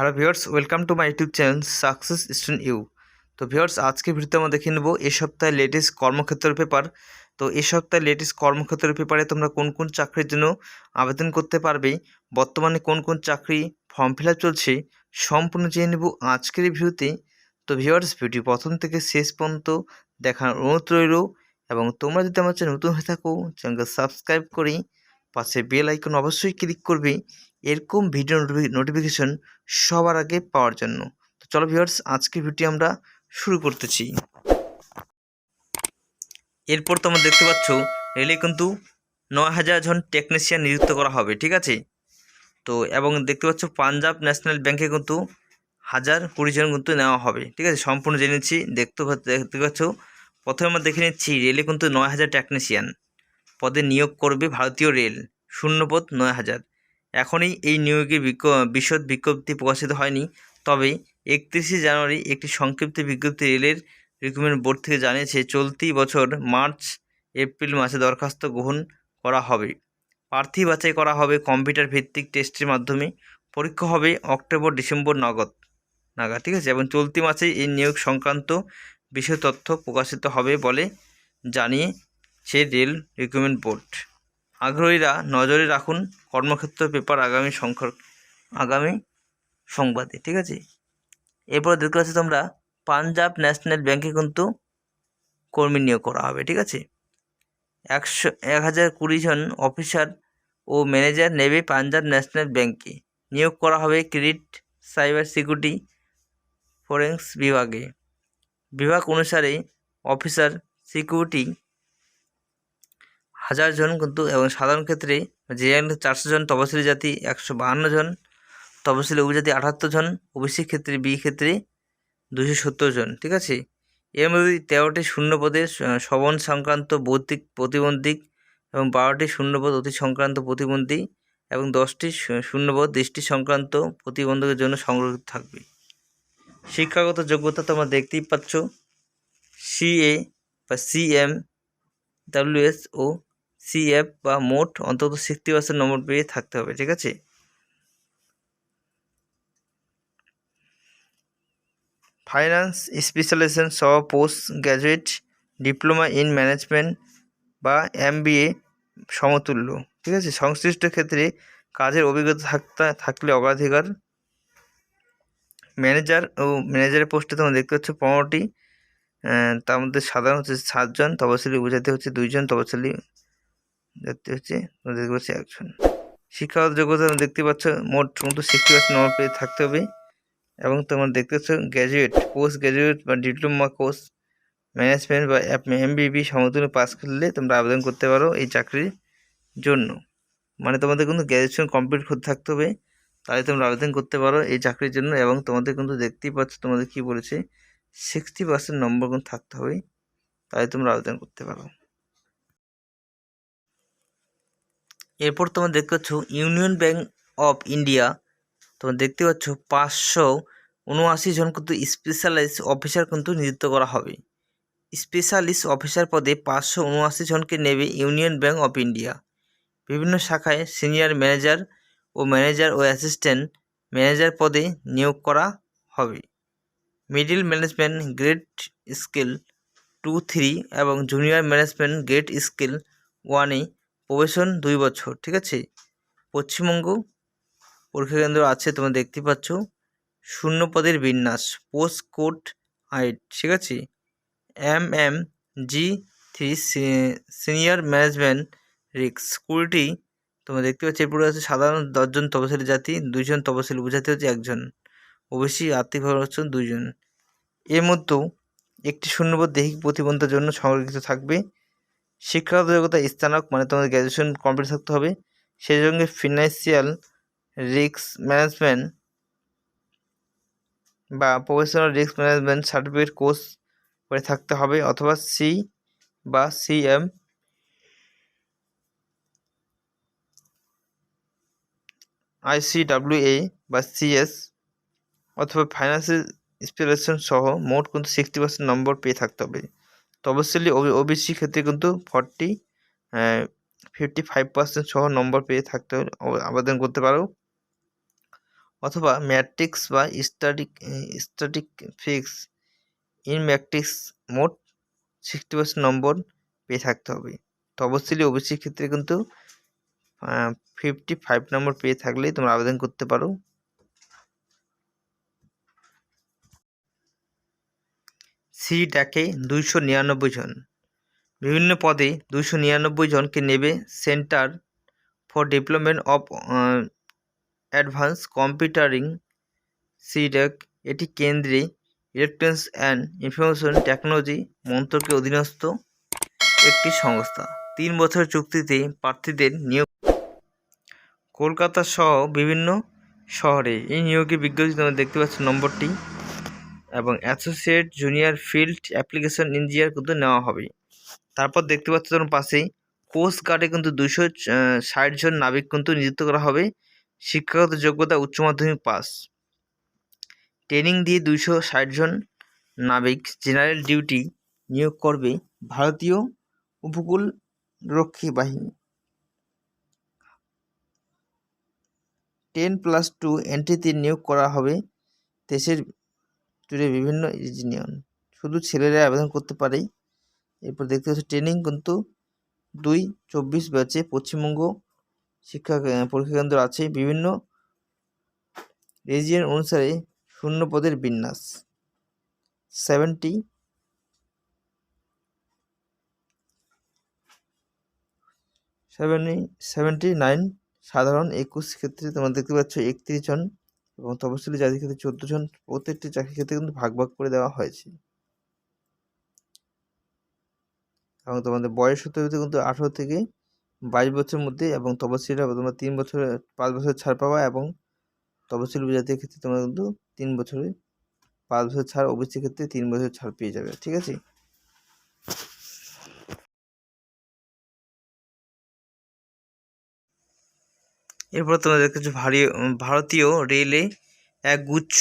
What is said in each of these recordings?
Hello viewers, welcome to my YouTube channel success student you. তো viewers, আজকে ভিডিওতে আমরা দেখে নেব এ সপ্তাহে লেটেস্ট কর্মক্ষেত্রের পেপার। তো এ সপ্তাহে লেটেস্ট কর্মক্ষেত্রের পেপারে তোমরা কোন কোন চাকরির জন্য আবেদন করতে পারবে, বর্তমানে কোন কোন চাকরি ফর্ম ফিল চলছে, সম্পূর্ণ জেনে নেব আজকের ভিডিওতে। তো ভিউয়ার্স, ভিডিও প্রথম থেকে শেষ পর্যন্ত দেখার অনুরোধ রইল এবং তোমরা যদি আমার চ্যানেল নতুন হয়ে থাকো, চ্যানেলকে সাবস্ক্রাইব করে পাশে বেল আইকন অবশ্যই ক্লিক করবে। এরকম ভিডিও নোটিফিকেশন সবার আগে পাওয়ার জন্য। তো চলো ভিউয়ার্স আজকে ভিডিও আমরা শুরু করতেছি। এরপর তোমরা দেখতে পাচ্ছ রেলে কিন্তু নয় হাজার জন টেকনিশিয়ান নিযুক্ত করা হবে, ঠিক আছে? তো, এবং দেখতে পাচ্ছ, পাঞ্জাব ন্যাশনাল ব্যাংকে কিন্তু হাজার কুড়ি জন কিন্তু নেওয়া হবে, ঠিক আছে? সম্পূর্ণ জেনে নিচ্ছি, দেখতে দেখতে পাচ্ছ। প্রথমে আমরা দেখে নিচ্ছি, রেলে কিন্তু নয় হাজার টেকনিশিয়ান পদে নিয়োগ করবে ভারতীয় রেল, শূন্যপদ নয় হাজার। এখনই এই নিয়োগের বিশদ বিজ্ঞপ্তি প্রকাশিত হয়নি। তবে একত্রিশে জানুয়ারি একটি সংক্ষিপ্ত বিজ্ঞপ্তি রেলের রিক্রুটমেন্ট বোর্ড থেকে জানিয়েছে, চলতি বছর মার্চ, এপ্রিল মাসে দরখাস্ত গ্রহণ করা হবে। প্রার্থী বাছাই করা হবে কম্পিউটার ভিত্তিক টেস্টের মাধ্যমে। পরীক্ষা হবে অক্টোবর, ডিসেম্বর নগদ, নাগাদ, ঠিক আছে? এবং চলতি মাসে এই নিয়োগ সংক্রান্ত বিষয় তথ্য প্রকাশিত হবে বলে জানিয়েছে রেল রিক্রুটমেন্ট বোর্ড। আগ্রহীরা নজরে রাখুন কর্মক্ষেত্র পেপার আগামী সংখ্যক আগামী সংবাদে, ঠিক আছে? এরপর দেখতে পাচ্ছি তোমরা, পাঞ্জাব ন্যাশনাল ব্যাংকে কিন্তু কর্মী নিয়োগ করা হবে, ঠিক আছে? একশো, এক হাজার কুড়ি জন অফিসার ও ম্যানেজার নেবে পাঞ্জাব ন্যাশনাল ব্যাংকে। নিয়োগ করা হবে ক্রেডিট, সাইবার সিকিউরিটি, ফরেন্স বিভাগে। বিভাগ অনুসারে অফিসার সিকিউরিটি হাজার জন কিন্তু এবং সাধারণ ক্ষেত্রে জেএন চারশো জন তপশিলি জাতি, একশো বাহান্ন জন তপশিলি উপজাতি, আটাত্তর জন ওবিসি ক্ষেত্রে, বি ক্ষেত্রে দুশো সত্তর জন, ঠিক আছে? এর মধ্যে তেরোটি শূন্যপদের স- শ্রবণ সংক্রান্ত বৌদ্ধিক প্রতিবন্ধী এবং বারোটি শূন্যপদ অতি সংক্রান্ত প্রতিবন্ধী এবং দশটি শূন্যপদ দৃষ্টি সংক্রান্ত প্রতিবন্ধকের জন্য সংরক্ষিত থাকবে। শিক্ষাগত যোগ্যতা তোমরা দেখতেই পাচ্ছ। সিএ বা সিএম ডাব্লিউএস ও সিএফ বা মোট অন্তত সিক্সটি পার্সেন্ট নম্বর পেয়ে থাকতে হবে, ঠিক আছে? ফাইন্যান্স স্পেশালাইজেশন সহ post graduate diploma in management বা এমবিএ সমতুল্য, ঠিক আছে? সংশ্লিষ্ট ক্ষেত্রে কাজের অভিজ্ঞতা থাকতে, থাকলে অগ্রাধিকার ম্যানেজার ও ম্যানেজারের পোস্টে তোমরা দেখতে পাচ্ছ পনেরোটি তার মধ্যে সাধারণ হচ্ছে সাতজন, তপশিলি উপজাতি হচ্ছে দুইজন, তপশিলি জাতি হচ্ছে দেখতে পাচ্ছি একজন। শিক্ষাগত যোগ্যতা দেখতে পাচ্ছ, মোট কিন্তু সিক্সটি পার্সেন্ট নম্বর পেয়ে থাকতে হবে। এবং তোমরা দেখতে পাচ্ছ গ্র্যাজুয়েট পোস্ট গ্র্যাজুয়েট বা ডিপ্লোমা কোর্স ম্যানেজমেন্ট বা এমবিবি সমতুল্য পাস করলে তোমরা আবেদন করতে পারো এই চাকরির জন্য। মানে তোমাদের কিন্তু গ্র্যাজুয়েশন কমপ্লিট করতে থাকতে হবে, তাহলে তোমরা আবেদন করতে পারো এই চাকরির জন্য। এবং তোমাদের কিন্তু দেখতেই পাচ্ছ, তোমাদের কি বলেছে সিক্সটি পার্সেন্ট নম্বর কিন্তু থাকতে হবে, তাহলে তোমরা আবেদন করতে পারো। এরপর তোমরা দেখতে পাচ্ছ ইউনিয়ন ব্যাঙ্ক অফ ইন্ডিয়া। তোমরা দেখতে পাচ্ছ পাঁচশো উনআশি জন কিন্তু স্পেশালাইজ অফিসার কিন্তু নিযুক্ত করা হবে। স্পেশালিস্ট অফিসার পদে পাঁচশো উনআশি জনকে নেবে ইউনিয়ন ব্যাঙ্ক অফ ইন্ডিয়া। বিভিন্ন শাখায় সিনিয়র ম্যানেজার ও ম্যানেজার ও অ্যাসিস্ট্যান্ট ম্যানেজার পদে নিয়োগ করা হবে। Middle management grade scale two three এবং জুনিয়র ম্যানেজমেন্ট গ্রেড স্কেল ওয়ানে প্রবেশন দুই বছর, ঠিক আছে? পশ্চিমবঙ্গ পরীক্ষা কেন্দ্র আছে, তোমরা দেখতে পাচ্ছ। শূন্য পদের বিন্যাস, পোস্ট কোড হাইট, ঠিক আছে? M M G three senior management রিক্স কুড়িটি তোমরা দেখতে পাচ্ছ, এরপরে আছে সাধারণ দশজন তপশিলি জাতি, দুইজন তপশিলি উপজাতি, হচ্ছে একজন। ওবিসি আর্থিকভাবে হচ্ছে দুইজন। এর মধ্যেও একটি শূন্যপদ দৈহিক প্রতিবন্ধতার জন্য সংরক্ষিত থাকবে। শিক্ষাগত যোগ্যতা স্নাতক মানে তোমাদের গ্র্যাজুয়েশন কমপ্লিট থাকতে হবে। সেই সঙ্গে ফিনান্সিয়াল রিস্ক ম্যানেজমেন্ট বা professional risk management certificate course করে থাকতে হবে অথবা সি বা C M IC CM ICWA বা সিএস অথবা ফাইন্যান্সিয়াল স্পেশালাইজেশন সহ মোট কিন্তু সিক্সটি পার্সেন্ট নম্বর পেয়ে থাকতে হবে। তপশিলি ওবিসি ক্ষেত্রে কিন্তু ফর্টি ফিফটি ফাইভ পার্সেন্ট সহ নম্বর পেয়ে থাকতে আবেদন করতে পারো। অথবা ম্যাট্রিক্স বা static static fix in matrix মোট সিক্সটি পার্সেন্ট নম্বর পেয়ে থাকতে হবে। তপশিলি ওবিসির ক্ষেত্রে কিন্তু ফিফটি ফাইভ নম্বর পেয়ে থাকলেই তোমরা আবেদন করতে পারো। সি ডাকে দুইশো নিরানব্বই জন। বিভিন্ন পদে দুইশো নিরানব্বই জনকে নেবে centre for development of advance computing. CDAC এটি কেন্দ্রে ইলেকট্রনিক্স অ্যান্ড ইনফরমেশন টেকনোলজি মন্ত্রকের অধীনস্থ একটি সংস্থা। তিন বছর চুক্তিতে প্রার্থীদের নিয়োগ। কলকাতা সহ বিভিন্ন শহরে এই নিয়োগের বিজ্ঞপ্তি তোমরা দেখতে পাচ্ছ, নম্বরটি এবং associate junior field application engineer কিন্তু নেওয়া হবে। তারপর দেখতে পাচ্ছ তোমার পাশেই কোস্ট গার্ডে কিন্তু দুশো ষাট জন নাবিক কিন্তু নিযুক্ত করা হবে। শিক্ষাগত যোগ্যতা উচ্চ মাধ্যমিক পাস। ট্রেনিং দিয়ে দুইশো ষাট জন নাবিক জেনারেল ডিউটি নিয়োগ করবে ভারতীয় উপকূল রক্ষী বাহিনী। টেন প্লাস টু এন্ট্রিতে নিয়োগ করা হবে। দেশের জুড়ে বিভিন্ন ইঞ্জিনিয়ার। শুধু ছেলেরা আবেদন করতে পারেই। এরপর দেখতে পাচ্ছি, ট্রেনিং কিন্তু দুই চব্বিশ ব্যাচে পশ্চিমবঙ্গ শিক্ষা পরীক্ষা কেন্দ্র আছে। বিভিন্ন রিজিয়ন অনুসারে শূন্য পদের বিন্যাস। সেভেন্টি সেভেন্টি সেভেন্টি নাইন সাধারণ একুশ ক্ষেত্রে তোমরা দেখতে পাচ্ছ, একত্রিশ জন এবং তপশিলি জাতির ক্ষেত্রে চোদ্দ জন প্রত্যেকটি চাকরির ক্ষেত্রে কিন্তু ভাগ ভাগ করে দেওয়া হয়েছে। এবং তোমাদের বয়স হতে হতে কিন্তু আঠেরো থেকে বাইশ বছরের মধ্যে এবং তপশিলিরা তোমরা তিন বছরে, পাঁচ বছর ছাড় পাওয়া এবং তপশিলি জাতির ক্ষেত্রে তোমরা কিন্তু তিন বছরে, পাঁচ বছর ছাড় ওবিসি ক্ষেত্রে তিন বছর ছাড় পেয়ে যাবে। ঠিক আছে? এরপর তোমরা দেখতেছো ভারী ভারতীয় রেলে এক গুচ্ছ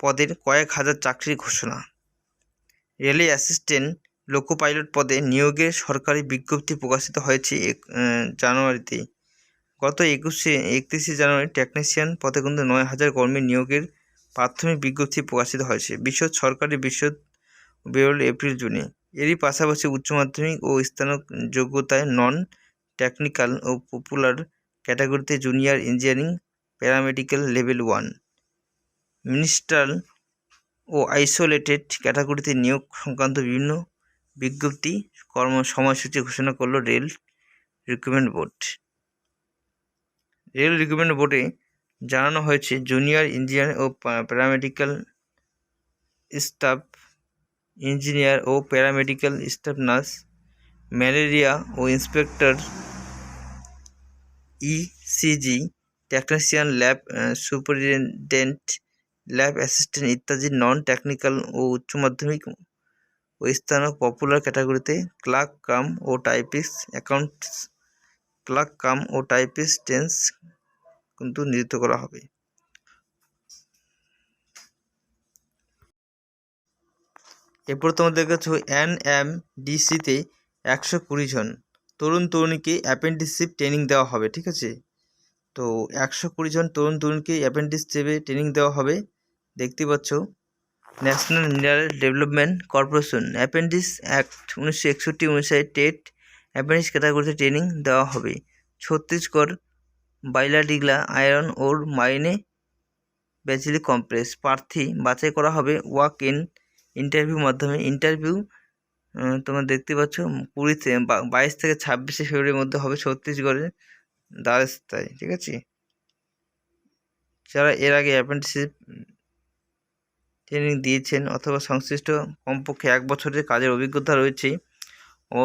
পদের কয়েক হাজার চাকরির ঘোষণা। রেলে অ্যাসিস্ট্যান্ট লোকো পাইলট পদে নিয়োগের সরকারি বিজ্ঞপ্তি প্রকাশিত হয়েছে জানুয়ারিতে। গত একুশে একত্রিশে জানুয়ারি টেকনিশিয়ান পদে কিন্তু নয় হাজার কর্মী নিয়োগের প্রাথমিক বিজ্ঞপ্তি প্রকাশিত হয়েছে। বিশ্ব সরকারি বিশদ বেরোল এপ্রিল, জুনে। এরই পাশাপাশি উচ্চ মাধ্যমিক ও স্থানক যোগ্যতায় নন টেকনিক্যাল ও পপুলার ক্যাটাগরিতে junior engineering paramedical level one. Ministerial ও আইসোলেটেড ক্যাটাগরিতে নিয়োগ সংক্রান্ত বিভিন্ন বিজ্ঞপ্তি কর্ম সময়সূচি ঘোষণা করল rail recruitment board. Rail recruitment বোর্ডে জানানো হয়েছে, জুনিয়র ইঞ্জিনিয়ার ও প্যারামেডিক্যাল স্টাফ ইঞ্জিনিয়ার ও প্যারামেডিক্যাল স্টাফ নার্স, ম্যালেরিয়া ও inspector ECG technician lab superintendent lab assistant ইত্যাদি নন টেকনিক্যাল ও উচ্চ মাধ্যমিক ও স্থানীয় পপুলার ক্যাটাগরিতে ক্লার্ক কাম ও টাইপিস্ট অ্যাকাউন্টস ক্লার্ক কাম ও টাইপিস্ট টেন্স কিন্তু নিযুক্ত করা হবে। এরপর তোমাদের কাছে এন এম ডিসিতে একশো কুড়ি জন তরুণ তরুণীকে অ্যাপেন্ডিসিপ ট্রেনিং দেওয়া হবে, ঠিক আছে? তো একশো কুড়ি জন তরুণ তরুণীকে অ্যাপেন্ডিসিপে ট্রেনিং দেওয়া হবে, দেখতে পাচ্ছ? National Mineral Development Corporation apprentice act উনিশশো একষট্টি অনুসারে টেট অ্যাপেন্ডিক্স ক্যাটাগরিতে ট্রেনিং দেওয়া হবে। ছত্তিশগড় বাইলাডিগলা আয়রন ওর মাইনে ব্যাচিলি কমপ্লেক্স প্রার্থী বাছাই করা হবে। ওয়াক ইন ইন্টারভিউ মাধ্যমে ইন্টারভিউ তোমরা দেখতে পাচ্ছ, কুড়িতে বাইশ থেকে ছাব্বিশে ফেব্রুয়ারির মধ্যে হবে ছত্তিশগড়ের দারাস্তায় ঠিক আছে? যারা এর আগে অ্যাপ্রেন্টিসশিপ ট্রেনিং দিয়েছেন অথবা সংশ্লিষ্ট কমপক্ষে এক বছরের কাজের অভিজ্ঞতা রয়েছে, ও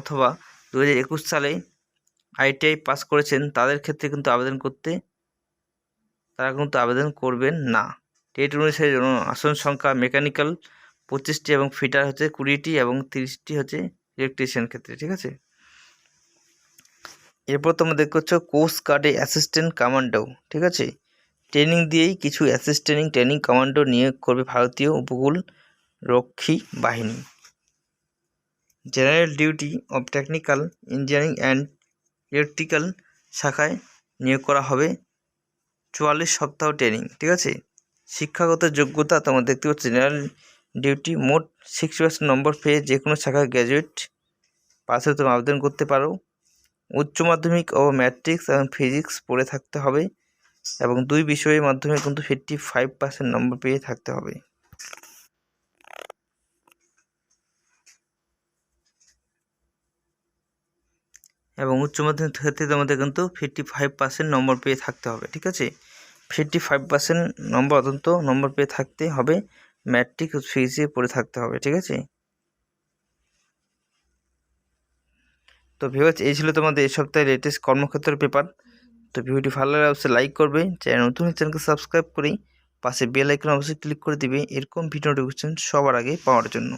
অথবা দু একুশ সালে আইটিআই পাস করেছেন, তাদের ক্ষেত্রে কিন্তু আবেদন করতে, তারা কিন্তু আবেদন করবেন না। টেট অনুসারে আসন সংখ্যা মেকানিক্যাল পঁচিশটি এবং ফিটার হচ্ছে কুড়িটি এবং তিরিশটি হচ্ছে ইলেকট্রিশিয়ান ক্ষেত্রে, ঠিক আছে? এরপর তোমরা দেখতে পাচ্ছ কোস্ট গার্ডে অ্যাসিস্ট্যান্ট কমান্ডো ঠিক আছে? ট্রেনিং দিয়েই কিছু অ্যাসিস্ট্যান্টিং ট্রেনিং কমান্ডো নিয়োগ করবে ভারতীয় উপকূল রক্ষী বাহিনী। General duty of technical engineering and electrical শাখায় নিয়োগ করা হবে চুয়াল্লিশ সপ্তাহ ট্রেনিং ঠিক আছে? শিক্ষাগত যোগ্যতা তোমরা দেখতে পাচ্ছ জেনারেল ডিউটি, মোট সিক্সটি পার্সেন্ট নম্বর পেয়ে যে কোনো শাখায় গ্র্যাজুয়েট পাশে তুমি আবেদন করতে পারো। উচ্চ মাধ্যমিক ও ম্যাট্রিক্স এবং ফিজিক্স পড়ে থাকতে হবে এবং দুই বিষয়ের মাধ্যমে কিন্তু ফিফটি ফাইভ পার্সেন্ট নম্বর পেয়ে থাকতে হবে। এবং উচ্চ মাধ্যমিক ক্ষেত্রে তোমাদের কিন্তু ফিফটি ফাইভ পার্সেন্ট নম্বর পেয়ে থাকতে হবে, ঠিক আছে? ফিফটি ফাইভ পার্সেন্ট নম্বর অত্যন্ত নম্বর পেয়ে থাকতে হবে। ম্যাট্রিক ফিজে পড়ে থাকতে হবে, ঠিক আছে? তো ভিউয়ার্স এই ছিল তোমাদের এই সপ্তাহে লেটেস্ট কর্মক্ষেত্রের পেপার তো ভিডিওটি ভালো লাগলে অবশ্যই লাইক করবে চ্যানেল নতুন চ্যানেলকে সাবস্ক্রাইব করে পাশে বেল আইকন অবশ্যই ক্লিক করে দিবে। এরকম ভিডিও নোটিফিকেশন সবার আগে পাওয়ার জন্য।